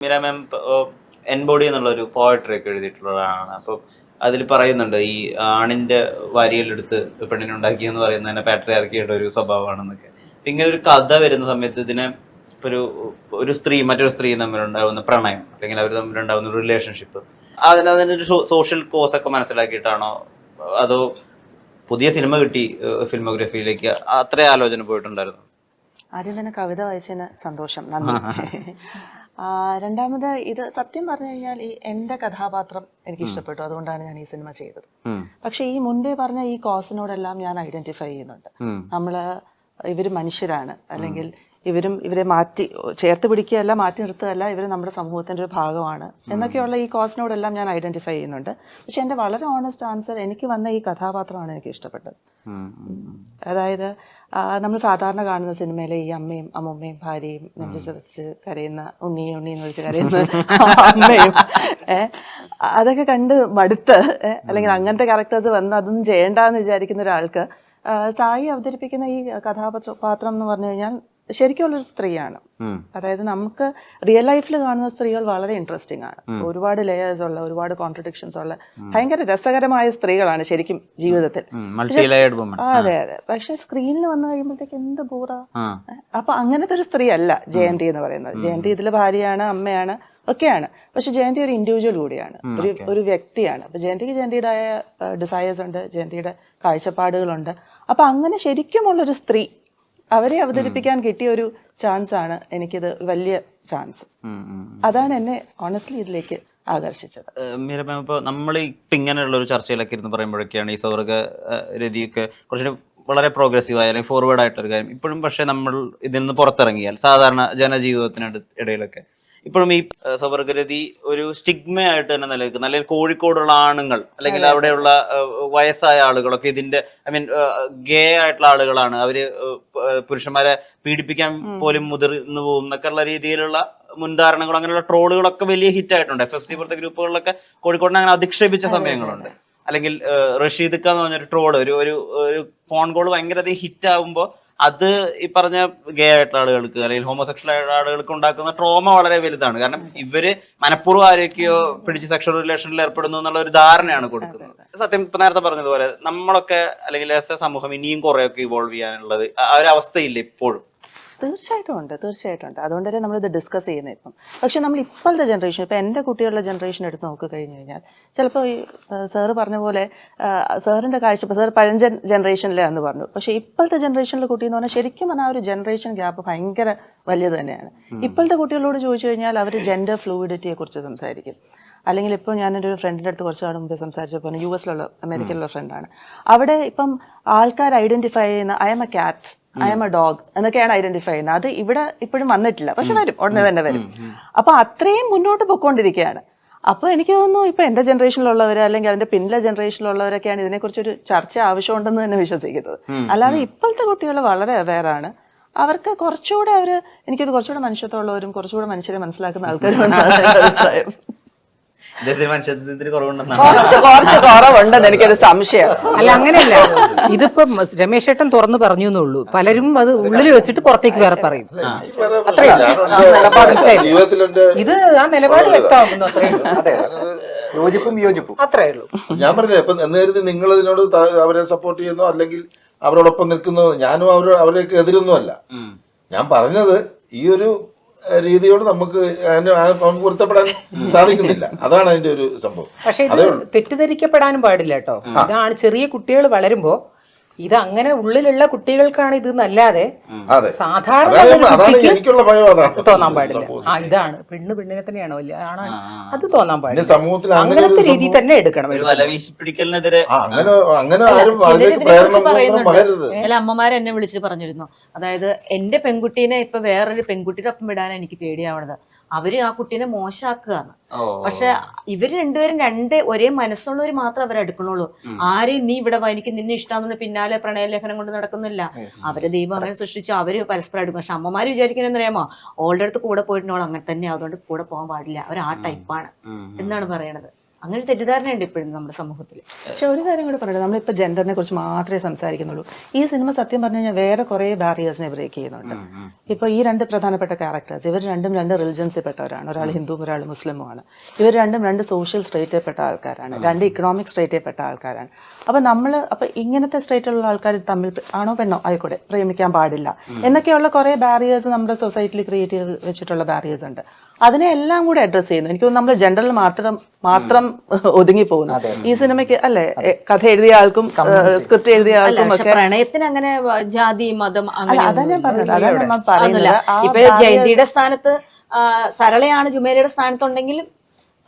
മീര മാം എൻബോഡി എന്നുള്ള ഒരു പോയട്രി ഒക്കെ എഴുതിയിട്ടുള്ളതാണ്. അപ്പം അതിൽ പറയുന്നുണ്ട് ഈ ആണിന്റെ വരിയിലെടുത്ത് പെണ്ണിനുണ്ടാക്കി എന്ന് പറയുന്നത് തന്നെ പാട്രിയാർക്കിയുടെ ഒരു സ്വഭാവമാണെന്നൊക്കെ. ഇങ്ങനെ ഒരു കഥ വരുന്ന സമയത്ത് ഇതിനെ ഒരു ഒരു സ്ത്രീ മറ്റൊരു സ്ത്രീ തമ്മിലുണ്ടാവുന്ന പ്രണയം അല്ലെങ്കിൽ അവർ തമ്മിലുണ്ടാവുന്ന റിലേഷൻഷിപ്പ് അതിന് അതിനൊരു സോഷ്യൽ കോസ് ഒക്കെ മനസ്സിലാക്കിയിട്ടാണോ അതോ പുതിയ സിനിമ കിട്ടി ഫിലിമോഗ്രഫിയിലേക്ക് അത്രേ ആലോചന പോയിട്ടുണ്ടായിരുന്നു? ആദ്യം തന്നെ കവിത വായിച്ചതിന് സന്തോഷം. നന്ദി. രണ്ടാമത് ഇത് സത്യം പറഞ്ഞു കഴിഞ്ഞാൽ ഈ എന്റെ കഥാപാത്രം എനിക്ക് ഇഷ്ടപ്പെട്ടു അതുകൊണ്ടാണ് ഞാൻ ഈ സിനിമ ചെയ്തത്. പക്ഷെ ഈ മുൻപേ പറഞ്ഞ ഈ കോസിനോടെല്ലാം ഞാൻ ഐഡന്റിഫൈ ചെയ്യുന്നുണ്ട്. നമ്മൾ നമ്മൾ ഇവർ മനുഷ്യരാണ്. അല്ലെങ്കിൽ ഇവരും ഇവരെ മാറ്റി ചേർത്ത് പിടിക്കുകയല്ല മാറ്റി നിർത്തുകയല്ല ഇവർ നമ്മുടെ സമൂഹത്തിന്റെ ഒരു ഭാഗമാണ് എന്നൊക്കെയുള്ള ഈ കോസിനോടെല്ലാം ഞാൻ ഐഡന്റിഫൈ ചെയ്യുന്നുണ്ട്. പക്ഷെ എന്റെ വളരെ ഓണസ്റ്റ് ആൻസർ എനിക്ക് വന്ന ഈ കഥാപാത്രമാണ് എനിക്ക് ഇഷ്ടപ്പെട്ടത്. അതായത് നമ്മൾ സാധാരണ കാണുന്ന സിനിമയിലെ ഈ അമ്മയും അമ്മമ്മയും ഭാര്യയും നെഞ്ചു ചതച്ച് കരയുന്ന ഉണ്ണി ഉണ്ണി എന്ന് വിളിച്ച് കരയുന്ന അമ്മയും അതൊക്കെ കണ്ട് മടുത്ത് അല്ലെങ്കിൽ അങ്ങനത്തെ ക്യാരക്ടേഴ്സ് വന്ന് അതൊന്നും ചെയ്യേണ്ടെന്ന് വിചാരിക്കുന്ന ഒരാൾക്ക് സായി അവതരിപ്പിക്കുന്ന ഈ കഥാപാത്രം എന്ന് പറഞ്ഞു കഴിഞ്ഞാൽ ശരിക്കുള്ളൊരു സ്ത്രീയാണ്. അതായത് നമുക്ക് റിയൽ ലൈഫിൽ കാണുന്ന സ്ത്രീകൾ വളരെ ഇൻട്രസ്റ്റിംഗ് ആണ്. ഒരുപാട് ലെയേഴ്സ് ഉള്ള ഒരുപാട് കോൺട്രഡിക്ഷൻസ് ഉള്ള ഭയങ്കര രസകരമായ സ്ത്രീകളാണ് ശരിക്കും ജീവിതത്തിൽ. അതെ അതെ. പക്ഷെ സ്ക്രീനിൽ വന്നു കഴിയുമ്പോഴത്തേക്ക് എന്ത് ബോറ? അപ്പൊ അങ്ങനത്തെ ഒരു സ്ത്രീ അല്ല ജയന്തി എന്ന് പറയുന്നത്. ജയന്തി ഇതിലെ ഭാര്യയാണ് അമ്മയാണ് ഒക്കെയാണ്. പക്ഷെ ജയന്തി ഒരു ഇൻഡിവിജ്വൽ കൂടിയാണ്. ഒരു ഒരു വ്യക്തിയാണ്. അപ്പൊ ജയന്തിക്ക് ജയന്തിയുടേതായ ഡിസയേഴ്സ് ഉണ്ട് ജയന്തിയുടെ കാഴ്ചപ്പാടുകളുണ്ട്. അപ്പൊ അങ്ങനെ ശരിക്കുമുള്ളൊരു സ്ത്രീ അവരെ അവതരിപ്പിക്കാൻ കിട്ടിയ ഒരു ചാൻസ് ആണ് എനിക്കിത് വലിയ ചാൻസ്. അതാണ് എന്നെ ഓണസ്റ്റ്ലി ഇതിലേക്ക് ആകർഷിച്ചത്. മീര മാം ഇപ്പോൾ നമ്മൾ ഇപ്പം ഇങ്ങനെയുള്ള ഒരു ചർച്ചയിലൊക്കെ ഇരുന്ന് പറയുമ്പോഴൊക്കെയാണ് ഈ സൗഹൃദ രീതിയൊക്കെ കുറച്ചുകൂടി വളരെ പ്രോഗ്രസീവ് ആയ അല്ലെങ്കിൽ ഫോർവേഡ് ആയിട്ടൊരു കാര്യം. ഇപ്പോഴും പക്ഷേ നമ്മൾ ഇതിൽ നിന്ന് പുറത്തിറങ്ങിയാൽ സാധാരണ ജനജീവിതത്തിനടുത്ത് ഇടയിലൊക്കെ ഇപ്പോഴും ഈ സ്വവർഗരതി സ്വർഗരതി ഒരു സ്റ്റിഗ്മ ആയിട്ട് തന്നെ നിലനിൽക്കുന്നു. അല്ലെങ്കിൽ കോഴിക്കോടുള്ള ആണുങ്ങൾ അല്ലെങ്കിൽ അവിടെയുള്ള വയസ്സായ ആളുകളൊക്കെ ഇതിന്റെ ഐ മീൻ ഗേ ആയിട്ടുള്ള ആളുകളാണ്. അവർ പുരുഷന്മാരെ പീഡിപ്പിക്കാൻ പോലും മുതിർന്നു പോകും എന്നൊക്കെയുള്ള രീതിയിലുള്ള മുൻധാരണകളും അങ്ങനെയുള്ള ട്രോളുകളൊക്കെ വലിയ ഹിറ്റ് ആയിട്ടുണ്ട്. എഫ് എഫ് സി പോലത്തെ ഗ്രൂപ്പുകളിലൊക്കെ കോഴിക്കോടിനെ അങ്ങനെ അധിക്ഷേപിച്ച സമയങ്ങളുണ്ട്. അല്ലെങ്കിൽ റഷീദ് ഖാൻ എന്ന് പറഞ്ഞൊരു ട്രോൾ ഒരു ഒരു ഒരു ഫോൺ കോൾ ഭയങ്കര അധികം ഹിറ്റ് ആകുമ്പോൾ അത് ഈ പറഞ്ഞ ഗേ ആയിട്ടുള്ള ആളുകൾക്ക് അല്ലെങ്കിൽ ഹോമോസെക്ഷൽ ആയിട്ടുള്ള ആളുകൾക്ക് ഉണ്ടാക്കുന്ന ട്രോമ വളരെ വലുതാണ്. കാരണം ഇവർ മനഃപൂർവം ആരൊക്കെയോ പിടിച്ച് സെക്ഷൽ റിലേഷനിൽ ഏർപ്പെടുന്നു എന്നുള്ള ഒരു ധാരണയാണ് കൊടുക്കുന്നത്. സത്യം ഇപ്പൊ നേരത്തെ പറഞ്ഞതുപോലെ നമ്മളൊക്കെ അല്ലെങ്കിൽ സമൂഹം ഇനിയും കുറെയൊക്കെ ഇവോൾവ് ചെയ്യാനുള്ളത് ആ ഒരു അവസ്ഥയില്ല ഇപ്പോഴും. തീർച്ചയായിട്ടും ഉണ്ട് തീർച്ചയായിട്ടും ഉണ്ട്. അതുകൊണ്ട് തന്നെ നമ്മളിത് ഡിസ്കസ് ചെയ്യുന്നത് ഇപ്പം. പക്ഷെ നമ്മൾ ഇപ്പോഴത്തെ ജനറേഷൻ ഇപ്പം എന്റെ കുട്ടികളുടെ ജനറേഷൻ എടുത്ത് നോക്കി കഴിഞ്ഞു കഴിഞ്ഞാൽ ചിലപ്പോൾ ഈ സാറ് പറഞ്ഞ പോലെ സാറിന്റെ കാഴ്ച സാർ പഴഞ്ചൻ ജനറേഷനിലാന്ന് പറഞ്ഞു. പക്ഷേ ഇപ്പോഴത്തെ ജനറേഷനിലെ കുട്ടി എന്ന് പറഞ്ഞാൽ ശരിക്കും പറഞ്ഞാൽ ആ ഒരു ജനറേഷൻ ഗ്യാപ്പ് ഭയങ്കര വലിയത് തന്നെയാണ്. ഇപ്പോഴത്തെ കുട്ടികളോട് ചോദിച്ചു കഴിഞ്ഞാൽ അവർ ജെൻഡർ ഫ്ലൂയിഡിറ്റിയെ കുറിച്ച് സംസാരിക്കും. അല്ലെങ്കിൽ ഇപ്പോൾ ഞാനൊരു ഫ്രണ്ടിന്റെ അടുത്ത് കുറച്ച് നാൾ മുമ്പ് സംസാരിച്ചപ്പോൾ യു എസിലുള്ള അമേരിക്കയിലുള്ള ഫ്രണ്ടാണ് അവിടെ ഇപ്പം ആൾക്കാർ ഐഡന്റിഫൈ ചെയ്യുന്ന I M A cat I M A dog എന്നൊക്കെയാണ് ഐഡന്റിഫൈ ചെയ്യുന്നത്. അത് ഇവിടെ ഇപ്പോഴും വന്നിട്ടില്ല. പക്ഷെ വരും ഉടനെ തന്നെ വരും. അപ്പൊ അത്രയും മുന്നോട്ട് പൊക്കോണ്ടിരിക്കുകയാണ് അപ്പൊ എനിക്ക് തോന്നുന്നു ഇപ്പൊ എന്റെ ജനറേഷനിലുള്ളവർ അല്ലെങ്കിൽ അതിന്റെ പിന്നിലെ ജനറേഷനിലുള്ളവരൊക്കെയാണ് ഇതിനെക്കുറിച്ച് ഒരു ചർച്ച ആവശ്യമുണ്ടെന്ന് തന്നെ വിശ്വസിക്കുന്നത്. അല്ലാതെ ഇപ്പോഴത്തെ കുട്ടികൾ വളരെ അവെയറാണ് അവർക്ക് കുറച്ചുകൂടെ അവർ എനിക്കത് കുറച്ചുകൂടെ മനുഷ്യത്വമുള്ളവരും കുറച്ചുകൂടെ മനുഷ്യരെ മനസ്സിലാക്കുന്ന ആൾക്കാരും ഇദ്ദേഹത്തിന് മനുഷ്യത്വത്തിന് കുറവുണ്ടെന്നാണ്. കുറച്ച് കുറച്ച് കുറവുണ്ടെന്ന് എനിക്കൊരു സംശയം. അല്ല അങ്ങനെയല്ല. ഇതിപ്പോ രമേശ് ഏട്ടൻ തുറന്നു പറഞ്ഞു എന്നുള്ളൂ. പലരും അത് ഉള്ളിൽ വെച്ചിട്ട് പുറത്തേക്ക് വേറെ പറയും. അത്രയും ഇത് ആ നിലപാട് വ്യക്തമാക്കുന്നു അത്രയും അതെ യോജിപ്പും വിയോജിപ്പും. അത്രേ ഉള്ളൂ. ഞാൻ പറഞ്ഞില്ലേ ഇപ്പൊ നേരത്തെ കരുതി നിങ്ങൾ ഇതിനോട് അവരെ സപ്പോർട്ട് ചെയ്യുന്നു അല്ലെങ്കിൽ അവരോടൊപ്പം നിൽക്കുന്നു ഞാനും അവർ അവരേക്ക് എതിരൊന്നുമല്ല. ഞാൻ പറഞ്ഞത് ഈ ഒരു രീതിയോട് നമുക്ക് പൊരുത്തപ്പെടാൻ സാധിക്കുന്നില്ല. അതാണ് അതിന്റെ ഒരു സംഭവം. പക്ഷേ ഇത് തെറ്റിദ്ധരിക്കപ്പെടാനും പാടില്ല കേട്ടോ. ഇതാണ് ചെറിയ കുട്ടികൾ വളരുമ്പോ ഇത് അങ്ങനെ ഉള്ളിലുള്ള കുട്ടികൾക്കാണ് ഇത് അല്ലാതെ അതെ. സാധാരണ തോന്നാൻ പാടില്ല. ആ ഇതാണ്. പെണ്ണ് പെണ്ണിനെ തന്നെയാണോ ആണോ? അത് തോന്നാൻ പാടില്ല. സമൂഹത്തിൽ അങ്ങനെ അങ്ങനത്തെ രീതി തന്നെ എടുക്കണം. ചില അമ്മമാർ എന്നെ വിളിച്ച് പറഞ്ഞിരുന്നു. അതായത് എന്റെ പെൺകുട്ടീനെ ഇപ്പൊ വേറൊരു പെൺകുട്ടിയുടെ ഒപ്പം വിടാനാണ് എനിക്ക് പേടിയാവണത്. അവർ ആ കുട്ടീനെ മോശമാക്കുകയാണ് പക്ഷെ ഇവർ രണ്ടുപേരും രണ്ട് ഒരേ മനസ്സുള്ളവർ മാത്രം അവരെ എടുക്കണുള്ളൂ ആരെയും നീ ഇവിടെ എനിക്ക് നിന്നെ ഇഷ്ടമാണെന്ന് പിന്നാലെ പ്രണയലേഖനം കൊണ്ട് നടക്കുന്നില്ല. അവർ ദൈവം അങ്ങനെ സൃഷ്ടിച്ചു അവർ പരസ്പരം എടുക്കും പക്ഷെ അമ്മമാര് വിചാരിക്കണെന്നറിയാമോ ഓളുടെ അടുത്ത് കൂടെ പോയിട്ടുണ്ടോ അങ്ങനെ തന്നെ അതുകൊണ്ട് കൂടെ പോകാൻ പാടില്ല. അവർ ആ ടൈപ്പാണ്. എന്നാണ് പറയണത്. അങ്ങനെ ഒരു തെറ്റിദ്ധാരണയുണ്ട് ഇപ്പോഴും നമ്മുടെ സമൂഹത്തിൽ പക്ഷെ ഒരു കാര്യം കൂടി പറയട്ടെ നമ്മളിപ്പോൾ ജെൻഡറിനെ കുറിച്ച് മാത്രമേ സംസാരിക്കുന്നുള്ളൂ. ഈ സിനിമ സത്യം പറഞ്ഞു കഴിഞ്ഞാൽ വേറെ കുറേ ബാരിയേഴ്സിനെ ബ്രേക്ക് ചെയ്യുന്നുണ്ട്. ഇപ്പോൾ ഈ രണ്ട് പ്രധാനപ്പെട്ട ക്യാരക്ടേഴ്സ് ഇവർ രണ്ടും രണ്ട് റിലിജൻസിൽ പെട്ടവരാണ് ഒരാൾ ഹിന്ദുവും ഒരാൾ മുസ്ലിമുമാണ്. ഇവർ രണ്ടും രണ്ട് സോഷ്യൽ സ്ട്രേറ്റിൽ പെട്ട ആൾക്കാരാണ് രണ്ട് ഇക്കണോമിക് സ്ട്രേറ്റിൽ പെട്ട ആൾക്കാരാണ്. അപ്പോൾ നമ്മൾ അപ്പോൾ ഇങ്ങനത്തെ സ്ട്രേറ്റിലുള്ള ആൾക്കാർ തമ്മിൽ ആണോ പെണ്ണോ? ആയിക്കോട്ടെ പ്രേമിക്കാൻ പാടില്ല. എന്നൊക്കെയുള്ള കുറേ ബാരിയേഴ്സ് നമ്മുടെ സൊസൈറ്റിയിൽ ക്രിയേറ്റ് ചെയ്ത് വെച്ചിട്ടുള്ള ബാരിയേഴ്സ് ഉണ്ട്. അതിനെ എല്ലാം കൂടെ അഡ്രസ് ചെയ്യുന്നു. എനിക്ക് തോന്നുന്നു നമ്മൾ ജനറൽ മാത്രം മാത്രം ഒതുങ്ങി പോകുന്നു ഈ സിനിമയ്ക്ക് അല്ലെ കഥ എഴുതിയ ആൾക്കും സ്ക്രിപ്റ്റ് എഴുതിയ ആൾക്കും ഒക്കെ പ്രണയത്തിന് അങ്ങനെ ജാതി മതം അതന്നെ അതാ ഞാൻ പറഞ്ഞത്. അതാണ് നമ്മൾ പറയുന്നത്. ജയന്തിയുടെ സ്ഥാനത്ത് സരളയാണ് ജുമേലയുടെ സ്ഥാനത്തുണ്ടെങ്കിലും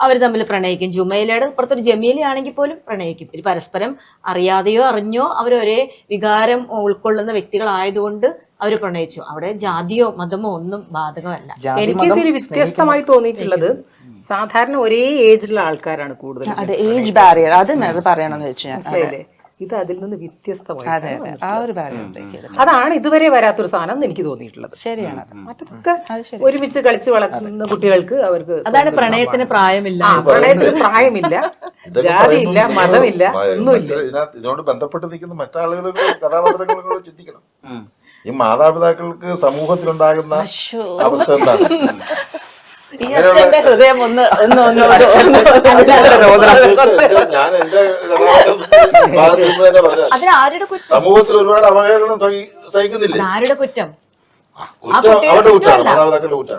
അവർ തമ്മിൽ പ്രണയിക്കും. ജുമേലയുടെ പുറത്തൊരു ജമീലയാണെങ്കിൽ പോലും പ്രണയിക്കും. ഇത് പരസ്പരം അറിയാതെയോ അറിഞ്ഞോ അവർ ഒരേ വികാരം ഉൾക്കൊള്ളുന്ന വ്യക്തികളായതുകൊണ്ട് അവർ പ്രണയിച്ചു. അവിടെ ജാതിയോ മതമോ ഒന്നും ബാധകമല്ല. എനിക്ക് ഇതിൽ വ്യത്യസ്തമായി തോന്നിയിട്ടുള്ളത് സാധാരണ ഒരേ ഏജിലുള്ള ആൾക്കാരാണ് കൂടുതൽ അതെ ഏജ് ബാരിയർ അത്. പറയണമെന്ന് വെച്ചു ഞാൻ. ഇത് അതിൽ നിന്ന് വ്യത്യസ്തമായി ആ ഒരു അതാണ് ഇതുവരെ വരാത്തൊരു സാധനം എന്ന് എനിക്ക് തോന്നിയിട്ടുള്ളത്. ശരിയാണ്. മറ്റൊക്കെ മറ്റതൊക്കെ ഒരുമിച്ച് കളിച്ച് വളർത്തുന്ന കുട്ടികൾക്ക് അവർക്ക് അതാണ് പ്രണയത്തിന് പ്രായമില്ല. പ്രണയത്തിന് പ്രായമില്ല. ജാതിയില്ല മതമില്ല ഒന്നുമില്ല. ഇതിനോട് ബന്ധപ്പെട്ട് നിൽക്കുന്ന മറ്റാളുകൾ കഥാപാത്രങ്ങളും ചിന്തിക്കണം. ഈ മാതാപിതാക്കൾക്ക് സമൂഹത്തിലുണ്ടാകുന്ന അവസ്ഥ എന്താണ്? ഞാൻ എന്റെ തന്നെ പറഞ്ഞ സമൂഹത്തിൽ ഒരുപാട് അവഹേളനം സഹിക്കുന്നില്ല? ആരുടെ കുറ്റം?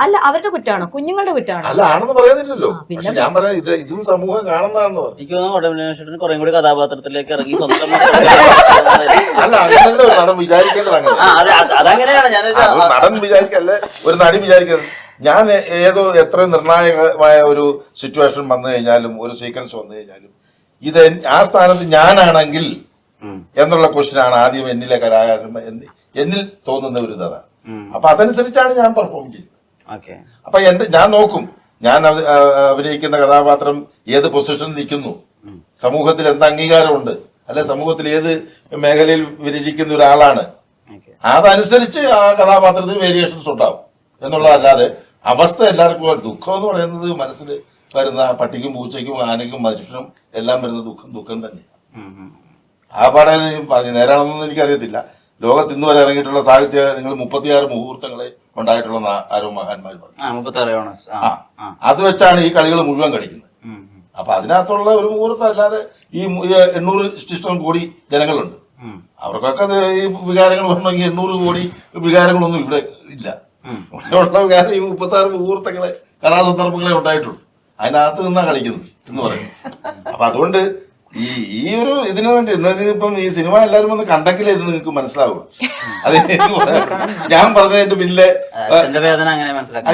അല്ല അവരുടെ കുറ്റാണോ കുഞ്ഞുങ്ങളുടെ കുറ്റാണോ അല്ല ആണെന്ന് പറയുന്നില്ലല്ലോ പക്ഷെ ഞാൻ പറയാം ഇത് ഇതും സമൂഹം കാണുന്നതാണെന്ന് പറഞ്ഞു. എനിക്ക് തോന്നുന്നു ഉടമേശ്വരൻ കുറേ കൂടി കഥാപാത്രത്തിലേക്ക് ഇറങ്ങി സ്വന്തം അല്ല നടൻ വിചാരിക്കേണ്ടത് അങ്ങനെ? അതങ്ങനെയാണ് ഞാൻ നടൻ വിചാരിക്കല്ലേ ഒരു നടി വിചാരിക്കുന്നത് ഞാൻ ഏതോ എത്ര നിർണായകമായ ഒരു സിറ്റുവേഷൻ വന്നു കഴിഞ്ഞാലും ഒരു സീക്വൻസ് വന്നു കഴിഞ്ഞാലും ഇത് ആ സ്ഥാനത്ത് ഞാനാണെങ്കിൽ എന്നുള്ള ക്വസ്റ്റ്യനാണ് ആദ്യം എന്നിലെ കലാകാരൻ എന്നി- എന്നിൽ തോന്നുന്ന ഒരു ഇതാണ് അപ്പൊ അതനുസരിച്ചാണ് ഞാൻ പെർഫോം ചെയ്യുന്നത്. അപ്പൊ എന്റെ ഞാൻ നോക്കും. ഞാൻ അഭിനയിക്കുന്ന കഥാപാത്രം ഏത് പൊസിഷനിൽ നിൽക്കുന്നു? സമൂഹത്തിൽ എന്ത് അംഗീകാരമുണ്ട്? അല്ലെ സമൂഹത്തിൽ ഏത് മേഖലയിൽ വിരചിക്കുന്ന ഒരാളാണ്? അതനുസരിച്ച് ആ കഥാപാത്രത്തിന് വേരിയേഷൻസ് ഉണ്ടാവും. എന്നുള്ളതല്ലാതെ അവസ്ഥ എല്ലാവർക്കും ദുഃഖം എന്ന് പറയുന്നത് മനസ്സിൽ വരുന്ന പട്ടിക്കും പൂച്ചയ്ക്കും ആനയ്ക്കും മനുഷ്യനും എല്ലാം വരുന്ന ദുഃഖം ദുഃഖം തന്നെ ആ പാടെ പറഞ്ഞു നേരാണെന്നൊന്നും എനിക്കറിയത്തില്ല. ലോകത്ത് ഇന്ന് വരെ ഇറങ്ങിയിട്ടുള്ള സാഹിത്യ നിങ്ങൾ മുപ്പത്തിയാറ് മുഹൂർത്തങ്ങളെ ഉണ്ടായിട്ടുള്ള ആരോ മഹാന്മാർ പറഞ്ഞു. ആ അത് വെച്ചാണ് ഈ കളികൾ മുഴുവൻ കളിക്കുന്നത്. അപ്പൊ അതിനകത്തുള്ള ഒരു മുഹൂർത്തം അല്ലാതെ ഈ എണ്ണൂറ് ഇഷ്ടം കോടി ജനങ്ങളുണ്ട്. അവർക്കൊക്കെ ഈ വികാരങ്ങൾ വരണമെങ്കിൽ എണ്ണൂറ് കോടി വികാരങ്ങളൊന്നും ഇവിടെ ഇല്ല. ഇവിടെയുള്ള വികാരം ഈ മുപ്പത്തി ആറ് മുഹൂർത്തങ്ങളെ കഥാസന്ദർഭങ്ങളെ ഉണ്ടായിട്ടുള്ളൂ. അതിനകത്ത് നിന്നാ കളിക്കുന്നത് എന്ന് പറയുന്നത്. അപ്പൊ അതുകൊണ്ട് ഈ ഈ ഒരു ഇതിനു വേണ്ടി ഇപ്പം ഈ സിനിമ എല്ലാവരും ഒന്ന് കണ്ടെങ്കിലേ ഇത് നിങ്ങൾക്ക് മനസ്സിലാവുള്ളൂ അത് ഞാൻ പറഞ്ഞതിന്റെ പിന്നിലെ വേദന അങ്ങനെ മനസ്സിലാക്കി.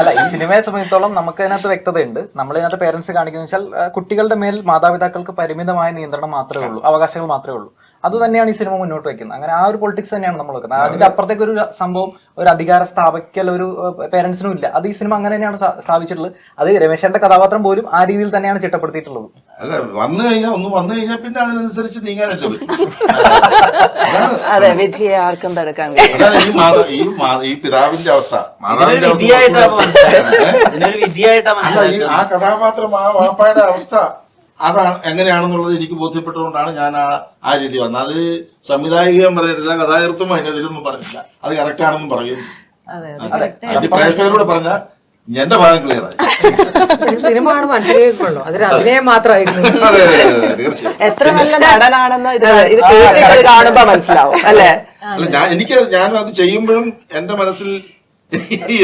അല്ല ഈ സിനിമയെ സംബന്ധിച്ചോളം നമുക്ക് അതിനകത്ത് വ്യക്തതയുണ്ട്. നമ്മൾ ഇതിനകത്ത് പേരൻസ് കാണിക്കുന്ന വെച്ചാൽ കുട്ടികളുടെ മേൽ മാതാപിതാക്കൾക്ക് പരിമിതമായ നിയന്ത്രണം മാത്രമേ ഉള്ളൂ അവകാശങ്ങൾ മാത്രമേ ഉള്ളൂ. അത് തന്നെയാണ് ഈ സിനിമ മുന്നോട്ട് വെക്കുന്നത്. അങ്ങനെ ആ ഒരു പൊളിറ്റിക്സ് തന്നെയാണ് നമ്മൾ വെക്കുന്നത്. അതിന്റെ അപ്പുറത്തേക്ക് ഒരു സംഭവം ഒരു അധികാര സ്ഥാപിക്കൽ ഒരു പേരൻസിനും ഇല്ല. അത് ഈ സിനിമ അങ്ങനെ തന്നെയാണ് സ്ഥാപിച്ചിട്ടുള്ളത്. അത് രമേശന്റെ കഥാപാത്രം പോലും ആ രീതിയിൽ തന്നെയാണ് ചിട്ടപ്പെടുത്തിയിട്ടുള്ളത്. അല്ല വന്നു കഴിഞ്ഞാൽ ഒന്ന് വന്നു കഴിഞ്ഞാൽ പിന്നെ അതിനനുസരിച്ച് നീങ്ങാനല്ലോ അതെ വിധിയെ ആർക്കും തടുക്കാൻ ഈ മാത ഈ ഈ പിതാവിന്റെ അവസ്ഥ. മാതാവിന്റെ അവസ്ഥ ആ കഥാപാത്രം ആ വാപ്പായുടെ അവസ്ഥ അതാണ് എങ്ങനെയാണെന്നുള്ളത് എനിക്ക് ബോധ്യപ്പെട്ടുകൊണ്ടാണ് ഞാൻ ആ ആ രീതി വന്നത്. അത് സംവിധായികം പറഞ്ഞിട്ടില്ല കഥാകൃത്തും അതിനെതിരൊന്നും പറഞ്ഞില്ല അത് കറക്റ്റ് ആണെന്നും പറയും. അതെ. അതെ. അത് പ്രേക്ഷകരോട് പറഞ്ഞ എന്റെ ഭാഗം ക്ലിയർ ആയി. ഒരു സിനിമ കാണുമ്പോൾ മനസ്സിലാക്കുള്ളൂ അതൊരു അഭിനയം മാത്രമായിരുന്നു. എത്ര നല്ല നടനാണെന്ന് ഇത് കാണുമ്പോ മനസ്സിലാവും അല്ലേ? അല്ല ഞാൻ എനിക്ക് ഞാൻ അത് ചെയ്യുമ്പോഴും എന്റെ മനസ്സിൽ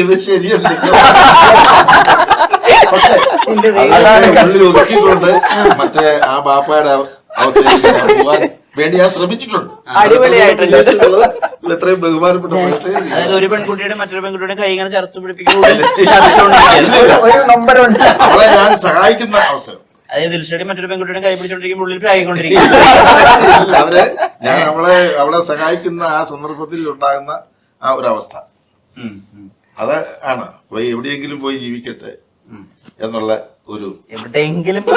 ഇത് ശരിയല്ല. ഒതുക്കിക്കൊണ്ട് മറ്റേ ആ ബാപ്പയുടെ അവസ്ഥ വേണ്ടി ഞാൻ ശ്രമിച്ചിട്ടുണ്ട്. അടിപൊളിയായിട്ടുണ്ട്. ഇത് എത്രയും ബഹുമാനപ്പെട്ട അതായത് ഒരു പെൺകുട്ടിയുടെ മറ്റൊരു പെൺകുട്ടിയുടെ കൈ ഇങ്ങനെ ചേർത്ത് നമ്പറുണ്ട് അവളെ ഞാൻ സഹായിക്കുന്ന അവസരം. അതായത് ദിൽഷയുടെ മറ്റൊരു പെൺകുട്ടിയുടെ കൈ പിടിച്ചോണ്ടിരിക്കുമ്പോൾ ഉള്ളിൽ പ്രായിക്കൊണ്ടിരിക്കും അവരെ ഞാൻ അവളെ അവളെ സഹായിക്കുന്ന ആ സന്ദർഭത്തിൽ ഉണ്ടാകുന്ന ആ ഒരു അവസ്ഥ. അത് ആണ്. പോയി എവിടെയെങ്കിലും പോയി ജീവിക്കട്ടെ. എന്നുള്ള ഒരു എവിടെയെങ്കിലും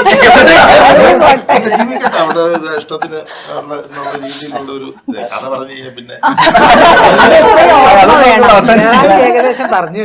അവിടെ ജീവിക്കട്ടെ അവിടെ ഇത് ഇഷ്ടത്തിന് ഉള്ള എന്നുള്ള രീതിയിലുള്ള ഒരു കഥ പറഞ്ഞു കഴിഞ്ഞാൽ പിന്നെ ഏകദേശം പറഞ്ഞു